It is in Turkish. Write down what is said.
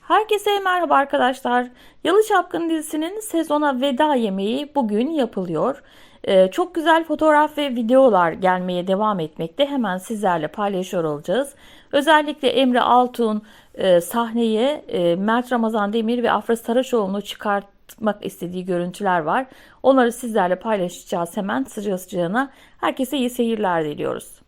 Herkese merhaba arkadaşlar. Yalı Çapkın dizisinin sezona veda yemeği bugün yapılıyor. Ee, çok güzel fotoğraf ve videolar gelmeye devam etmekte. Hemen sizlerle paylaşıyor olacağız. Özellikle Emre Altun e, sahneye e, Mert Ramazan Demir ve Afra Saraçoğlu'nu çıkartmak istediği görüntüler var. Onları sizlerle paylaşacağız hemen sıcağı sıcağına. Herkese iyi seyirler diliyoruz.